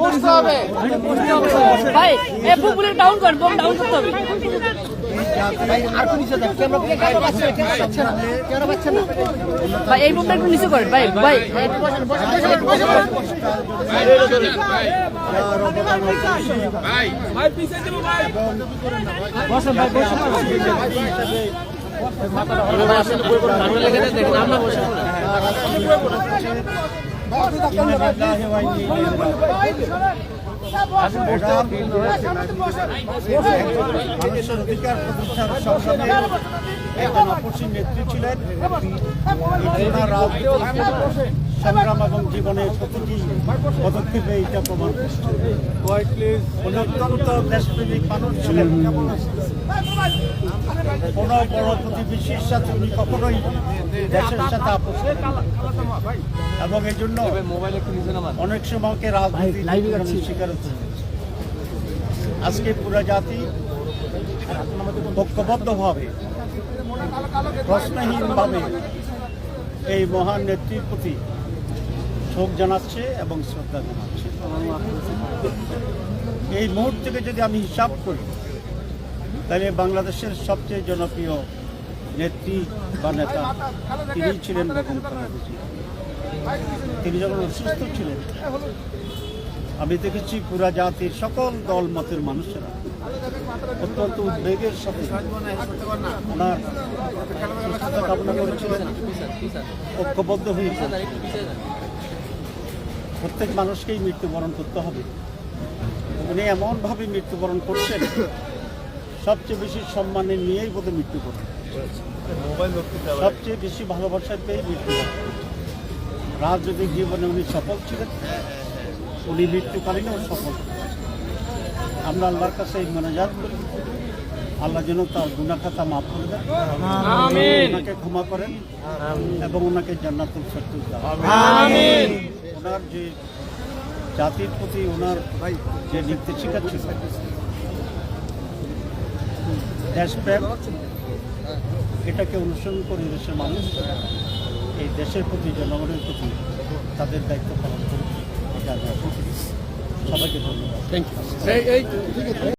বসতে হবে ভাই এ বুকগুলো ডাউন বুক ডাউন করতে হবে। ভাই এই বুকটা একটু নিচে করেন ভাই ভাই মানুষের অধিকার প্রতিষ্ঠার সংগ্রামে একজন অপসী নেত্রী ছিলেন সংগ্রাম এবং জীবনের প্রতিটি পদক্ষেপে এটা প্রমাণ করছে অত্যন্ত দেশপ্রেমিক মানুষ ছিলেন কোন বড় প্রতিবেশীর সাথে উনি কখনোই দেশের সাথে আপোষ। এবং এই জন্য অনেক সময়কে রাজনীতি শিকার হচ্ছে আজকে পুরো জাতি ঐক্যবদ্ধভাবে প্রশ্নহীনভাবে এই মহান নেত্রীর প্রতি শোক জানাচ্ছে এবং শ্রদ্ধা জানাচ্ছে। এই মুহূর্তকে যদি আমি হিসাব করি তাহলে বাংলাদেশের সবচেয়ে জনপ্রিয় নেত্রী বা নেতা, তিনি ছিলেন তিনি যখন অসুস্থ ছিলেন, আমি দেখেছি পুরা জাতির সকল দল মতের মানুষেরা অত্যন্ত উদ্বেগের সাথে ওনার সুস্থতা কামনা করেছিলেন, ঐক্যবদ্ধ হয়েছে প্রত্যেক মানুষকেই মৃত্যুবরণ করতে হবে। উনি এমনভাবে মৃত্যুবরণ করছেন সবচেয়ে বেশি সম্মানে নিয়েই বোধহয় মৃত্যু করে সবচেয়ে বেশি ভালোবাসা পেয়ে মৃত্যু রাজনৈতিক জীবনে উনি সফল ছিলেন। উনি মৃত্যুকালীনও সফল। আমরা আল্লাহর কাছে এই মনোজাত করি। আল্লাহ যেন তার গুণাখাতা মাফ করে দেন। ওনাকে ক্ষমা করেন এবং ওনাকে জান্নাতুল দান ওনার যে জাতির প্রতি ওনার যে নির্দেশিকা ছিল দেশপ্রেম এটাকে অনুসরণ করে দেশের মানুষ এই দেশের প্রতি জনগণের প্রতি তাদের দায়িত্ব পালন করবে এটা। সবাইকে ধন্যবাদ। থ্যাংক এই